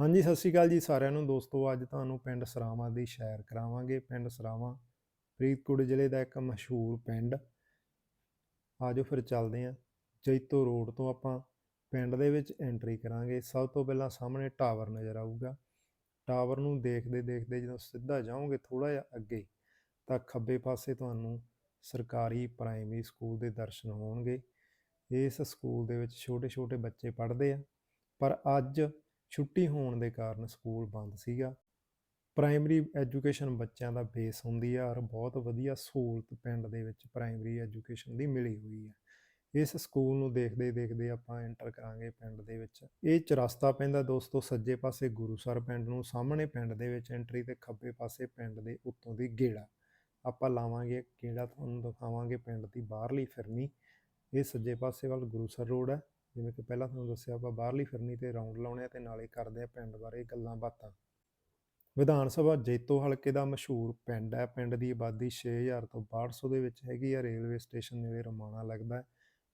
ਹਾਂਜੀ, ਸਤਿ ਸ਼੍ਰੀ ਅਕਾਲ ਜੀ ਸਾਰਿਆਂ ਨੂੰ। ਦੋਸਤੋ, ਅੱਜ ਤੁਹਾਨੂੰ ਪਿੰਡ ਸਰਾਵਾਂ ਦੀ ਸੈਰ ਕਰਾਵਾਂਗੇ। ਪਿੰਡ ਸਰਾਵਾਂ, ਫਰੀਦਕੋਟ ਜ਼ਿਲ੍ਹੇ ਦਾ ਇੱਕ ਮਸ਼ਹੂਰ ਪਿੰਡ। ਆਜੋ ਫਿਰ ਚੱਲਦੇ ਹਾਂ ਜੈਤੋ ਰੋਡ ਤੋਂ ਆਪਾਂ ਪਿੰਡ ਦੇ ਵਿੱਚ ਐਂਟਰੀ ਕਰਾਂਗੇ। ਸਭ ਤੋਂ ਪਹਿਲਾਂ ਸਾਹਮਣੇ ਟਾਵਰ ਨਜ਼ਰ ਆਊਗਾ। ਟਾਵਰ ਨੂੰ ਦੇਖਦੇ ਦੇਖਦੇ ਜਦੋਂ ਸਿੱਧਾ ਜਾਓਗੇ ਥੋੜਾ ਜਿਹਾ ਅੱਗੇ, ਤਾਂ ਖੱਬੇ ਪਾਸੇ ਤੁਹਾਨੂੰ ਸਰਕਾਰੀ ਪ੍ਰਾਇਮਰੀ ਸਕੂਲ ਦੇ ਦਰਸ਼ਨ ਹੋਣਗੇ। ਇਸ ਸਕੂਲ ਦੇ ਵਿੱਚ ਛੋਟੇ ਛੋਟੇ ਬੱਚੇ ਪੜ੍ਹਦੇ ਆ। ਪਰ ਅੱਜ ਛੁੱਟੀ ਹੋਣ ਦੇ ਕਾਰਨ ਸਕੂਲ ਬੰਦ ਸੀਗਾ। ਪ੍ਰਾਇਮਰੀ ਐਜੂਕੇਸ਼ਨ ਬੱਚਿਆਂ ਦਾ ਬੇਸ ਹੁੰਦੀ ਆ ਔਰ ਬਹੁਤ ਵਧੀਆ ਸਹੂਲਤ ਪਿੰਡ ਦੇ ਵਿੱਚ ਪ੍ਰਾਇਮਰੀ ਐਜੂਕੇਸ਼ਨ ਦੀ ਮਿਲੀ ਹੋਈ ਹੈ ਇਸ ਸਕੂਲ ਨੂੰ ਦੇਖਦੇ ਦੇਖਦੇ ਆਪਾਂ ਐਂਟਰ ਕਰਾਂਗੇ ਪਿੰਡ ਦੇ ਵਿੱਚ। ਇਹ ਚਰਸਤਾ ਪੈਂਦਾ ਦੋਸਤੋ, ਸੱਜੇ ਪਾਸੇ ਗੁਰੂਸਰ ਪਿੰਡ ਨੂੰ, ਸਾਹਮਣੇ ਪਿੰਡ ਦੇ ਵਿੱਚ ਐਂਟਰੀ ਤੇ ਖੱਬੇ ਪਾਸੇ ਪਿੰਡ ਦੇ ਉੱਤੋਂ ਦੀ ਗੇੜਾ। ਆਪਾਂ ਲਾਵਾਂਗੇ ਗੇੜਾ, ਤੁਹਾਨੂੰ ਦਿਖਾਵਾਂਗੇ ਪਿੰਡ ਦੀ ਬਾਹਰਲੀ ਫਿਰਨੀ। ਇਹ ਸੱਜੇ ਪਾਸੇ ਵੱਲ ਗੁਰੂਸਰ ਰੋਡ ਹੈ ਜਿਵੇਂ ਕਿ ਪਹਿਲਾਂ ਤੁਹਾਨੂੰ ਦੱਸਿਆ ਆਪਾਂ ਬਾਹਰਲੀ ਫਿਰਨੀ ਤੇ ਰਾਉਂਡ ਲਾਉਣੇ ਆ ਤੇ ਨਾਲੇ ਕਰਦੇ ਆ ਪਿੰਡ ਬਾਰੇ ਗੱਲਾਂ ਬਾਤਾਂ। ਵਿਧਾਨ ਸਭਾ ਜੈਤੋ ਹਲਕੇ ਦਾ ਮਸ਼ਹੂਰ ਪਿੰਡ ਹੈ, ਪਿੰਡ ਦੀ ਆਬਾਦੀ 6000 ਤੋਂ 6200 ਦੇ ਵਿੱਚ ਹੈਗੀ ਆ, ਰੇਲਵੇ ਸਟੇਸ਼ਨ ਨੇੜੇ ਰਮਾਣਾ ਲੱਗਦਾ ਹੈ।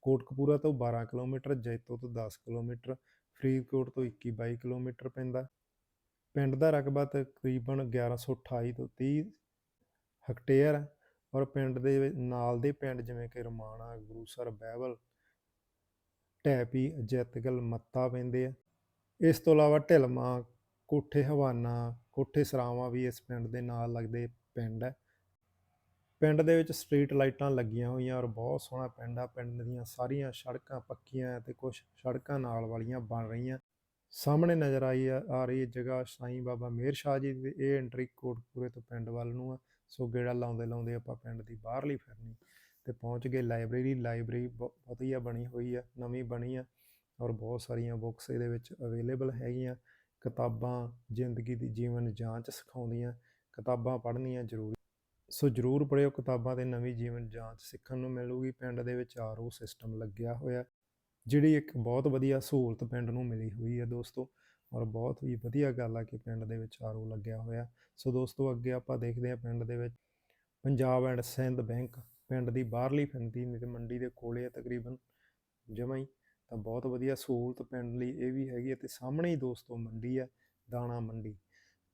ਕੋਟਕਪੂਰਾ ਤੋਂ 12 ਕਿਲੋਮੀਟਰ, ਜੈਤੋ ਤੋਂ 10 ਕਿਲੋਮੀਟਰ, ਫਰੀਦਕੋਟ ਤੋਂ 21 22 ਕਿਲੋਮੀਟਰ ਪੈਂਦਾ ਪਿੰਡ ਦਾ ਰਕਬਾ ਤਕਰੀਬਨ 1128 ਤੋਂ 30 ਹੈਕਟੇਅਰ ਹੈ ਔਰ ਪਿੰਡ ਦੇ ਨਾਲ ਦੇ ਪਿੰਡ ਜਿਵੇਂ ਕਿ ਰਮਾਣਾ ਗੁਰੂਸਰ ਬਹਿਬਲ ਟੈਪੀ ਅਜੈਤਗਲ ਮੱਤਾ ਪੈਂਦੇ ਆ। ਇਸ ਤੋਂ ਇਲਾਵਾ ਢਿਲਮਾ ਕੋਠੇ ਹਵਾਨਾ, ਕੋਠੇ ਸਰਾਵਾਂ ਵੀ ਇਸ ਪਿੰਡ ਦੇ ਨਾਲ ਲੱਗਦੇ ਪਿੰਡ ਹੈ ਪਿੰਡ ਦੇ ਵਿੱਚ ਸਟਰੀਟ ਲਾਈਟਾਂ ਲੱਗੀਆਂ ਹੋਈਆਂ ਔਰ ਬਹੁਤ ਸੋਹਣਾ ਪਿੰਡ ਆ। ਪਿੰਡ ਦੀਆਂ ਸਾਰੀਆਂ ਸੜਕਾਂ ਪੱਕੀਆਂ ਤੇ ਕੁਝ ਸੜਕਾਂ ਨਾਲ ਵਾਲੀਆਂ ਬਣ ਰਹੀਆਂ। ਸਾਹਮਣੇ ਨਜ਼ਰ ਆਈ ਆ ਆ ਰਹੀ ਹੈ ਜਗ੍ਹਾ ਸਾਈਂ ਬਾਬਾ ਮੇਰ ਸ਼ਾਹ ਜੀ ਦੀ। ਇਹ ਐਂਟਰੀ ਕੋਟਪੂਰੇ ਤੋਂ ਪਿੰਡ ਵੱਲ ਨੂੰ ਆ। ਸੋ ਗੇੜਾ ਲਾਉਂਦੇ ਲਾਉਂਦੇ ਆਪਾਂ ਪਿੰਡ ਦੀ ਬਾਹਰਲੀ ਫਿਰਨੀ। ਤੇ ਪਹੁੰਚ ਗਏ। ਲਾਇਬ੍ਰੇਰੀ ਲਾਇਬ੍ਰੇਰੀ ਬਹੁਤ ਵਧੀਆ ਬਣੀ ਹੋਈ ਆ, ਨਵੀਂ ਬਣੀ ਆ ਔਰ ਬਹੁਤ ਸਾਰੀਆਂ ਬੁੱਕਸ ਇਹਦੇ ਵਿੱਚ ਅਵੇਲੇਬਲ ਹੈਗੀਆਂ। ਕਿਤਾਬਾਂ, ਜ਼ਿੰਦਗੀ ਦੀ ਜੀਵਨ ਜਾਂਚ ਸਿਖਾਉਂਦੀਆਂ, ਕਿਤਾਬਾਂ ਪੜ੍ਹਨੀਆਂ ਜ਼ਰੂਰੀ। ਸੋ ਜ਼ਰੂਰ ਪੜ੍ਹਿਓ, ਕਿਤਾਬਾਂ ਤੇ ਨਵੀਂ ਜੀਵਨ ਜਾਂਚ ਸਿੱਖਣ ਨੂੰ ਮਿਲੂਗੀ। ਪਿੰਡ ਦੇ ਵਿੱਚ ਆਰਓ ਸਿਸਟਮ ਲੱਗਿਆ ਹੋਇਆ, ਜਿਹੜੀ ਇੱਕ ਬਹੁਤ ਵਧੀਆ ਸਹੂਲਤ ਪਿੰਡ ਨੂੰ ਮਿਲੀ ਹੋਈ ਹੈ ਦੋਸਤੋ। ਔਰ ਬਹੁਤ ਹੀ ਵਧੀਆ ਗੱਲ ਆ ਕਿ ਪਿੰਡ ਦੇ ਵਿੱਚ ਆਰਓ ਲੱਗਿਆ ਹੋਇਆ। ਸੋ ਦੋਸਤੋ, ਅੱਗੇ ਆਪਾਂ ਦੇਖਦੇ ਹਾਂ ਪਿੰਡ ਦੇ ਵਿੱਚ ਪੰਜਾਬ ਐਂਡ ਸਿੰਧ ਬੈਂਕ ਪਿੰਡ ਦੀ ਬਾਹਰਲੀ ਫਿਰਦੀ ਤੇ ਮੰਡੀ ਦੇ ਕੋਲੇ ਆ ਤਕਰੀਬਨ ਜਮਾਂ ਹੀ। ਤਾਂ ਬਹੁਤ ਵਧੀਆ ਸਹੂਲਤ ਪਿੰਡ ਲਈ ਇਹ ਵੀ ਹੈਗੀ ਹੈ ਤੇ ਸਾਹਮਣੇ ਹੀ ਦੋਸਤੋ ਮੰਡੀ ਹੈ ਦਾਣਾ ਮੰਡੀ।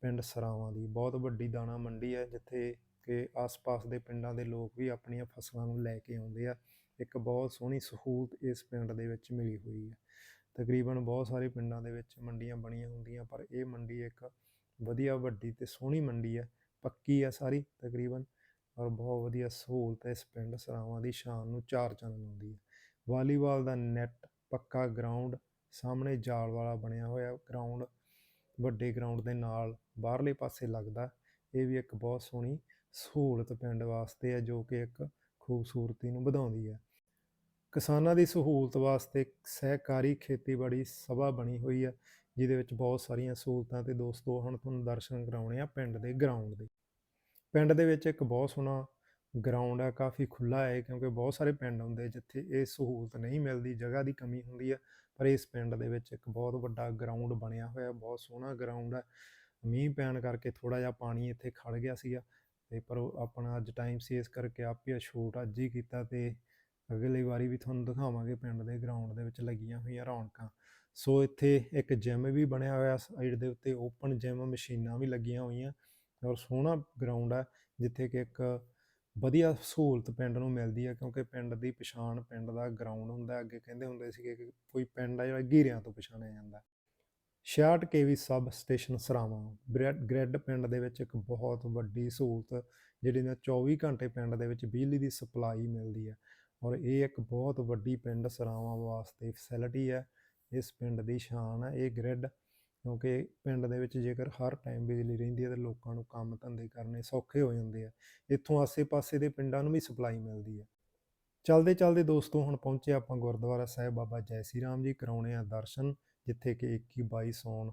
ਪਿੰਡ ਸਰਾਵਾਂ ਦੀ, ਬਹੁਤ ਵੱਡੀ ਦਾਣਾ ਮੰਡੀ ਹੈ ਜਿੱਥੇ ਕਿ ਆਸ-ਪਾਸ ਦੇ ਪਿੰਡਾਂ ਦੇ ਲੋਕ ਵੀ ਆਪਣੀਆਂ ਫਸਲਾਂ ਨੂੰ ਲੈ ਕੇ ਆਉਂਦੇ ਆ। ਇੱਕ ਬਹੁਤ ਸੋਹਣੀ ਸਹੂਲਤ ਇਸ ਪਿੰਡ ਦੇ ਵਿੱਚ ਮਿਲੀ ਹੋਈ ਹੈ ਤਕਰੀਬਨ ਬਹੁਤ ਸਾਰੇ ਪਿੰਡਾਂ ਦੇ ਵਿੱਚ ਮੰਡੀਆਂ ਬਣੀਆਂ ਹੁੰਦੀਆਂ, ਪਰ ਇਹ ਮੰਡੀ ਇੱਕ ਵਧੀਆ, ਵੱਡੀ ਤੇ ਸੋਹਣੀ ਮੰਡੀ ਹੈ ਪੱਕੀ ਹੈ ਸਾਰੀ ਤਕਰੀਬਨ। ਔਰ ਬਹੁਤ ਵਧੀਆ ਸਹੂਲਤ ਇਸ ਪਿੰਡ ਸਰਾਵਾਂ ਦੀ ਸ਼ਾਨ ਨੂੰ ਚਾਰ ਚੰਦ ਲਾਉਂਦੀ ਹੈ। ਵਾਲੀਬਾਲ ਦਾ ਨੈਟ ਪੱਕਾ ਗਰਾਊਂਡ ਸਾਹਮਣੇ ਜਾਲ ਵਾਲਾ ਬਣਿਆ ਹੋਇਆ ਗਰਾਊਂਡ ਵੱਡੇ ਗਰਾਊਂਡ ਦੇ ਨਾਲ ਬਾਹਰਲੇ ਪਾਸੇ ਲੱਗਦਾ। ਇਹ ਵੀ ਇੱਕ ਬਹੁਤ ਸੋਹਣੀ ਸਹੂਲਤ ਪਿੰਡ ਵਾਸਤੇ ਹੈ, ਜੋ ਕਿ ਇੱਕ ਖੂਬਸੂਰਤੀ ਨੂੰ ਵਧਾਉਂਦੀ ਹੈ। ਕਿਸਾਨਾਂ ਦੀ ਸਹੂਲਤ ਵਾਸਤੇ ਸਹਿਕਾਰੀ ਖੇਤੀਬਾੜੀ ਸਭਾ ਬਣੀ ਹੋਈ ਹੈ, ਜਿਹਦੇ ਵਿੱਚ ਬਹੁਤ ਸਾਰੀਆਂ ਸਹੂਲਤਾਂ ਤੇ ਦੋਸਤੋ ਹੁਣ ਤੁਹਾਨੂੰ ਦਰਸ਼ਨ ਕਰਾਉਣੇ ਆ ਪਿੰਡ ਦੇ ਗਰਾਊਂਡ ਦੇ। ਪਿੰਡ ਦੇ ਵਿੱਚ ਇੱਕ ਬਹੁਤ ਸੋਹਣਾ ਗਰਾਊਂਡ ਹੈ, ਕਾਫੀ ਖੁੱਲਾ ਹੈ, ਕਿਉਂਕਿ ਬਹੁਤ ਸਾਰੇ ਪਿੰਡ ਹੁੰਦੇ ਜਿੱਥੇ ਇਹ ਸਹੂਲਤ ਨਹੀਂ ਮਿਲਦੀ, ਜਗ੍ਹਾ ਦੀ ਕਮੀ ਹੁੰਦੀ ਹੈ ਪਰ ਇਸ ਪਿੰਡ ਦੇ ਵਿੱਚ ਇੱਕ ਬਹੁਤ ਵੱਡਾ ਗਰਾਊਂਡ ਬਣਿਆ ਹੋਇਆ, ਬਹੁਤ ਸੋਹਣਾ ਗਰਾਊਂਡ ਹੈ। ਮੀਂਹ ਪੈਣ ਕਰਕੇ ਥੋੜਾ ਜਿਹਾ ਪਾਣੀ ਇੱਥੇ ਖੜ ਗਿਆ ਸੀਗਾ ਤੇ ਪਰ ਉਹ ਆਪਣਾ ਅੱਜ ਟਾਈਮ ਸੀ, ਇਸ ਕਰਕੇ ਆਪੇ ਸ਼ੂਟ ਅੱਜ ਹੀ ਕੀਤਾ ਤੇ ਅਗਲੀ ਵਾਰੀ ਵੀ ਤੁਹਾਨੂੰ ਦਿਖਾਵਾਂਗੇ ਪਿੰਡ ਦੇ ਗਰਾਊਂਡ ਦੇ ਵਿੱਚ ਲੱਗੀਆਂ ਹੋਈਆਂ ਰੌਣਕਾਂ। ਸੋ ਇੱਥੇ ਇੱਕ ਜਿਮ ਵੀ ਬਣਿਆ ਹੋਇਆ ਸਾਈਡ ਦੇ ਉੱਤੇ ਓਪਨ ਜਿਮ ਮਸ਼ੀਨਾਂ ਵੀ ਲੱਗੀਆਂ ਹੋਈਆਂ। ਔਰ ਸੋਹਣਾ ਗਰਾਊਂਡ ਹੈ, ਜਿੱਥੇ ਕਿ ਇੱਕ ਵਧੀਆ ਸਹੂਲਤ ਪਿੰਡ ਨੂੰ ਮਿਲਦੀ ਹੈ, ਕਿਉਂਕਿ ਪਿੰਡ ਦੀ ਪਛਾਣ ਪਿੰਡ ਦਾ ਗਰਾਊਂਡ ਹੁੰਦਾ ਅੱਗੇ ਕਹਿੰਦੇ ਹੁੰਦੇ ਸੀਗੇ ਕਿ ਕੋਈ ਪਿੰਡ ਆ ਜਿਹੜਾ ਗੀਰਿਆਂ ਤੋਂ ਪਛਾਣਿਆ ਜਾਂਦਾ 66 ਕੇਵੀ ਸਬ ਸਟੇਸ਼ਨ ਸਰਾਵਾਂ ਬ੍ਰੈਡ ਗ੍ਰੈਡ ਪਿੰਡ ਦੇ ਵਿੱਚ ਇੱਕ ਬਹੁਤ ਵੱਡੀ ਸਹੂਲਤ, ਜਿਹੜੀ ਨਾ 24 ਘੰਟੇ ਪਿੰਡ ਦੇ ਵਿੱਚ ਬਿਜਲੀ ਦੀ ਸਪਲਾਈ ਮਿਲਦੀ ਹੈ। ਔਰ ਇਹ ਇੱਕ ਬਹੁਤ ਵੱਡੀ ਪਿੰਡ ਸਰਾਵਾਂ ਵਾਸਤੇ ਫੈਸਿਲਿਟੀ ਹੈ। ਇਸ ਪਿੰਡ ਦੀ ਸ਼ਾਨ ਹੈ, ਇਹ ਗ੍ਰਿਡ ਕਿਉਂਕਿ ਪਿੰਡ ਦੇ ਵਿੱਚ ਜੇਕਰ ਹਰ ਟਾਈਮ ਬਿਜਲੀ ਰਹਿੰਦੀ ਹੈ ਤਾਂ ਲੋਕਾਂ ਨੂੰ ਕੰਮ ਧੰਦੇ ਕਰਨੇ ਸੌਖੇ ਹੋ ਜਾਂਦੇ ਆ। ਇੱਥੋਂ ਆਸੇ-ਪਾਸੇ ਦੇ ਪਿੰਡਾਂ ਨੂੰ ਵੀ ਸਪਲਾਈ ਮਿਲਦੀ ਹੈ ਚਲਦੇ ਚਲਦੇ ਦੋਸਤੋ ਹੁਣ ਪਹੁੰਚੇ ਆਪਾਂ ਗੁਰਦੁਆਰਾ ਸਾਹਿਬ ਬਾਬਾ ਜੈ ਸ਼੍ਰੀ ਰਾਮ ਜੀ ਕਰਾਉਣੇ ਆ ਦਰਸ਼ਨ, ਜਿੱਥੇ ਕਿ 21 22 ਸੌਣ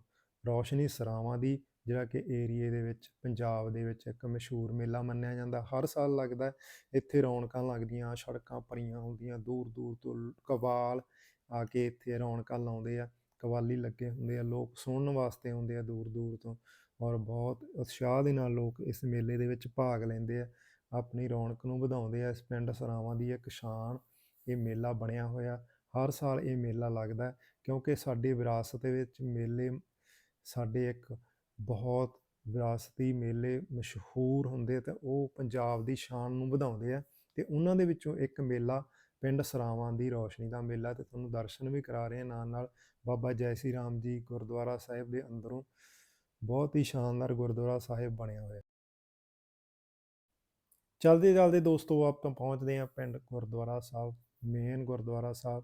ਰੌਸ਼ਨੀ ਸਰਾਵਾਂ ਦੀ, ਜਿਹੜਾ ਕਿ ਏਰੀਏ ਦੇ ਵਿੱਚ, ਪੰਜਾਬ ਦੇ ਵਿੱਚ ਇੱਕ ਮਸ਼ਹੂਰ ਮੇਲਾ ਮੰਨਿਆ ਜਾਂਦਾ। ਹਰ ਸਾਲ ਲੱਗਦਾ ਇੱਥੇ ਰੌਣਕਾਂ ਲੱਗਦੀਆਂ, ਸੜਕਾਂ ਭਰੀਆਂ ਹੁੰਦੀਆਂ ਦੂਰ ਦੂਰ ਤੋਂ ਕਵਾਲ ਆ ਕੇ ਇੱਥੇ ਰੌਣਕਾਂ ਲਾਉਂਦੇ ਆ। ਕਵਾਲੀ ਲੱਗੇ ਹੁੰਦੇ ਆ, ਲੋਕ ਸੁਣਨ ਵਾਸਤੇ ਆਉਂਦੇ ਆ ਦੂਰ ਦੂਰ ਤੋਂ ਔਰ ਬਹੁਤ ਉਤਸ਼ਾਹ ਦੇ ਨਾਲ ਲੋਕ ਇਸ ਮੇਲੇ ਦੇ ਵਿੱਚ ਭਾਗ ਲੈਂਦੇ ਆ, ਆਪਣੀ ਰੌਣਕ ਨੂੰ ਵਧਾਉਂਦੇ ਆ, ਇਸ ਪਿੰਡ ਸਰਾਵਾਂ ਦੀ ਇੱਕ ਸ਼ਾਨ, ਇਹ ਮੇਲਾ ਬਣਿਆ ਹੋਇਆ, ਹਰ ਸਾਲ ਇਹ ਮੇਲਾ ਲੱਗਦਾ ਕਿਉਂਕਿ ਸਾਡੀ ਵਿਰਾਸਤ ਦੇ ਵਿੱਚ ਮੇਲੇ, ਸਾਡੇ ਇੱਕ ਬਹੁਤ ਵਿਰਾਸਤੀ ਮੇਲੇ ਮਸ਼ਹੂਰ ਹੁੰਦੇ ਆ ਤੇ ਉਹ ਪੰਜਾਬ ਦੀ ਸ਼ਾਨ ਨੂੰ ਵਧਾਉਂਦੇ ਆ ਤੇ ਉਹਨਾਂ ਦੇ ਵਿੱਚੋਂ ਇੱਕ ਮੇਲਾ ਪਿੰਡ ਸਰਾਵਾਂ ਦੀ ਰੌਸ਼ਨੀ ਦਾ ਮੇਲਾ ਤੇ ਤੁਹਾਨੂੰ ਦਰਸ਼ਨ ਵੀ ਕਰਾ ਰਹੇ ਹਾਂ। ਨਾਲ ਨਾਲ ਬਾਬਾ ਜੈ ਸ਼੍ਰੀ ਰਾਮ ਜੀ ਗੁਰਦੁਆਰਾ ਸਾਹਿਬ ਦੇ ਅੰਦਰੋਂ ਬਹੁਤ ਹੀ ਸ਼ਾਨਦਾਰ ਗੁਰਦੁਆਰਾ ਸਾਹਿਬ ਬਣਿਆ ਹੋਇਆ। ਚਲਦੇ ਚਲਦੇ ਦੋਸਤੋ, ਆਪਾਂ ਪਹੁੰਚਦੇ ਹਾਂ ਪਿੰਡ ਗੁਰਦੁਆਰਾ ਸਾਹਿਬ ਮੇਨ ਗੁਰਦੁਆਰਾ ਸਾਹਿਬ,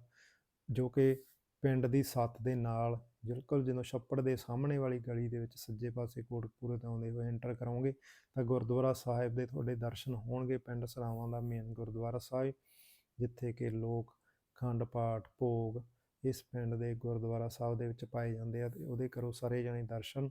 ਜੋ ਕਿ ਪਿੰਡ ਦੀ ਸੱਥ ਦੇ ਨਾਲ ਬਿਲਕੁਲ ਜਦੋਂ ਛੱਪੜ ਦੇ ਸਾਹਮਣੇ ਵਾਲੀ ਗਲੀ ਦੇ ਵਿੱਚ ਸੱਜੇ ਪਾਸੇ ਕੋਟਕਪੂਰੇ ਤੋਂ ਆਉਂਦੇ ਹੋਏ ਐਂਟਰ ਕਰੋਗੇ, ਤਾਂ ਗੁਰਦੁਆਰਾ ਸਾਹਿਬ ਦੇ ਤੁਹਾਡੇ ਦਰਸ਼ਨ ਹੋਣਗੇ ਪਿੰਡ ਸਰਾਵਾਂ ਦਾ ਮੇਨ ਗੁਰਦੁਆਰਾ ਸਾਹਿਬ। ਜਿੱਥੇ ਕਿ ਲੋਕ ਖੰਡ ਪਾਠ, ਭੋਗ ਇਸ ਪਿੰਡ ਦੇ ਗੁਰਦੁਆਰਾ ਸਾਹਿਬ ਦੇ ਵਿੱਚ ਪਾਏ ਜਾਂਦੇ ਆ ਤੇ ਉਹਦੇ ਕਰੋ ਸਾਰੇ ਜਣੇ ਦਰਸ਼ਨ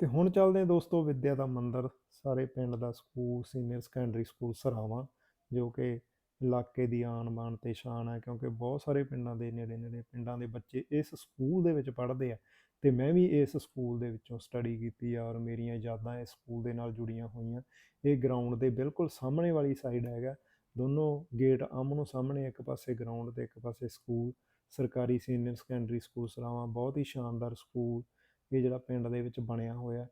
ਤੇ ਹੁਣ ਚੱਲਦੇ ਹਾਂ ਦੋਸਤੋ ਵਿਦਿਆ ਦਾ ਮੰਦਿਰ, ਸਾਰੇ ਪਿੰਡ ਦਾ school, senior secondary school Sarawan, ਜੋ ਕਿ ਇਲਾਕੇ ਦੀ ਆਨ ਬਾਨ ਤੇ ਸ਼ਾਨ ਹੈ ਕਿਉਂਕਿ ਬਹੁਤ ਸਾਰੇ ਪਿੰਡਾਂ ਦੇ ਨੇੜੇ ਨੇੜੇ ਪਿੰਡਾਂ ਦੇ ਬੱਚੇ ਇਸ ਸਕੂਲ ਦੇ ਵਿੱਚ ਪੜ੍ਹਦੇ ਆ। ਤੇ ਮੈਂ ਵੀ ਇਸ ਸਕੂਲ ਦੇ ਵਿੱਚੋਂ ਸਟੱਡੀ ਕੀਤੀ ਆ ਔਰ ਮੇਰੀਆਂ ਯਾਦਾਂ ਇਸ ਸਕੂਲ ਦੇ ਨਾਲ ਜੁੜੀਆਂ ਹੋਈਆਂ। ਇਹ ਗਰਾਊਂਡ ਦੇ ਬਿਲਕੁਲ ਸਾਹਮਣੇ ਵਾਲੀ ਸਾਈਡ ਹੈਗਾ। ਦੋਨੋਂ ਗੇਟ ਆਮਣੋ ਸਾਹਮਣੇ ਇੱਕ ਪਾਸੇ ਗਰਾਊਂਡ ਤੇ ਇੱਕ ਪਾਸੇ ਸਕੂਲ ਸਰਕਾਰੀ ਸੀਨੀਅਰ ਸੈਕੰਡਰੀ ਸਕੂਲ ਸਰਾਵਾਂ ਬਹੁਤ ਹੀ ਸ਼ਾਨਦਾਰ ਸਕੂਲ ਇਹ ਜਿਹੜਾ ਪਿੰਡ ਦੇ ਵਿੱਚ ਬਣਿਆ ਹੋਇਆ।